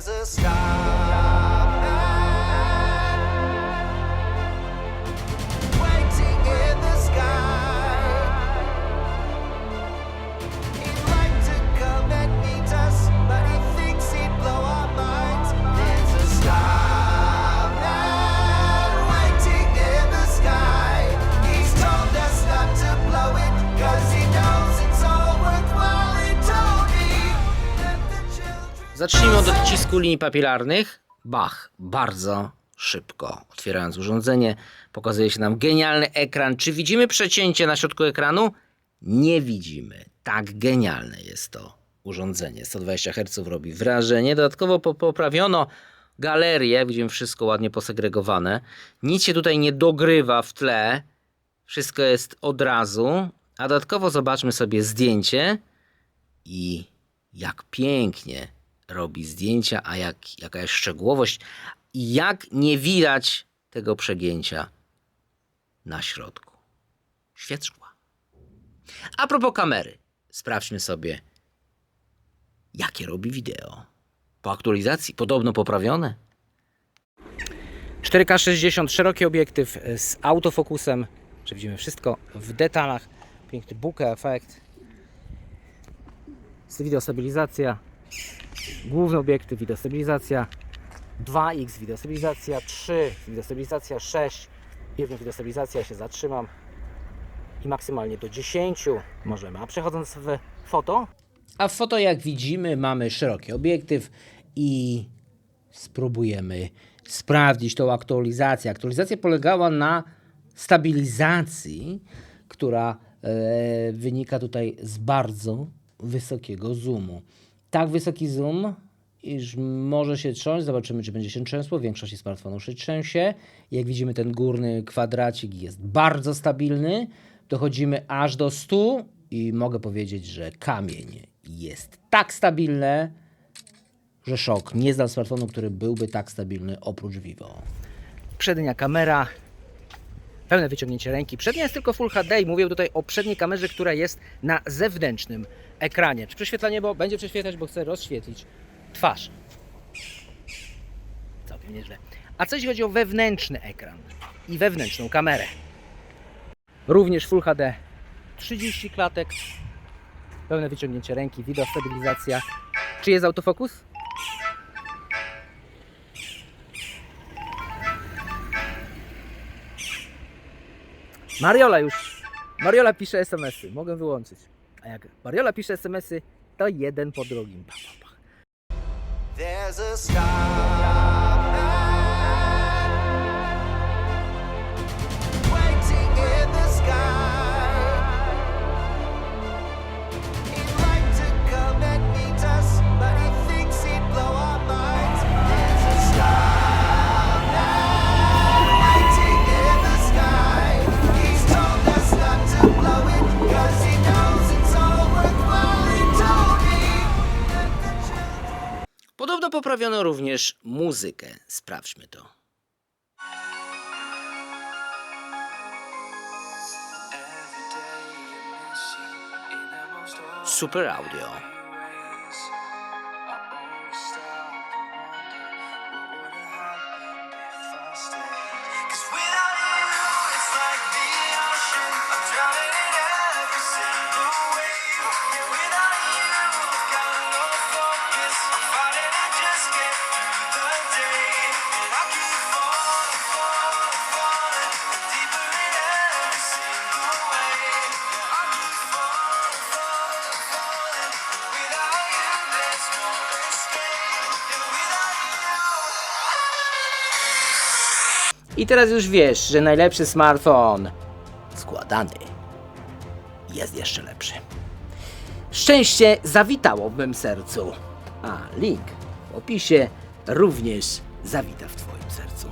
as a star. Zacznijmy od odcisku linii papilarnych. Bach, bardzo szybko. Otwierając urządzenie, pokazuje się nam genialny ekran. Czy widzimy przecięcie na środku ekranu? Nie widzimy. Tak genialne jest to urządzenie. 120 Hz robi wrażenie. Dodatkowo po- poprawiono galerię. Widzimy wszystko ładnie posegregowane. Nic się tutaj nie dogrywa w tle. Wszystko jest od razu. A dodatkowo zobaczmy sobie zdjęcie i jak pięknie robi zdjęcia, a jak, jaka jest szczegółowość jak nie widać tego przegięcia na środku. Świat szkła. A propos kamery, sprawdźmy sobie, jakie robi wideo. Po aktualizacji podobno poprawione. 4K 60, szeroki obiektyw z autofokusem. Przewidzimy wszystko w detalach. Piękny bokeh efekt. Jest wideostabilizacja, główny obiektyw, wideostabilizacja, 2x wideostabilizacja, 3 wideostabilizacja, 6 1 wideostabilizacja, ja się zatrzymam i maksymalnie do 10 możemy. A przechodząc w foto. A w foto jak widzimy mamy szeroki obiektyw i spróbujemy sprawdzić tą aktualizację. Aktualizacja polegała na stabilizacji, która e, wynika tutaj z bardzo wysokiego zoomu. Tak wysoki zoom, iż może się trząść. Zobaczymy, czy będzie się trzęsło. Większość smartfonów się trzęsie. Jak widzimy, ten górny kwadracik jest bardzo stabilny. Dochodzimy aż do 100 i mogę powiedzieć, że kamień jest tak stabilny, że szok. Nie znam smartfonu, który byłby tak stabilny oprócz Vivo. Przednia kamera, pełne wyciągnięcie ręki. Przednia jest tylko Full HD i mówię tutaj o przedniej kamerze, która jest na zewnętrznym ekranie. Czy prześwietlanie, bo będzie prześwietlać, bo chcę rozświetlić twarz. Całkiem nieźle. A co jeśli chodzi o wewnętrzny ekran i wewnętrzną kamerę? Również Full HD 30 klatek, pełne wyciągnięcie ręki, wideo stabilizacja. Czy jest autofokus? Mariola już. Mariola pisze SMS-y. Mogę wyłączyć. A jak Mariola pisze SMS-y, to jeden po drugim. Pa, pa, pa. Podobno poprawiono również muzykę. Sprawdźmy to. Super audio. I teraz już wiesz, że najlepszy smartfon składany jest jeszcze lepszy. Szczęście zawitało w mym sercu, a link w opisie również zawita w Twoim sercu.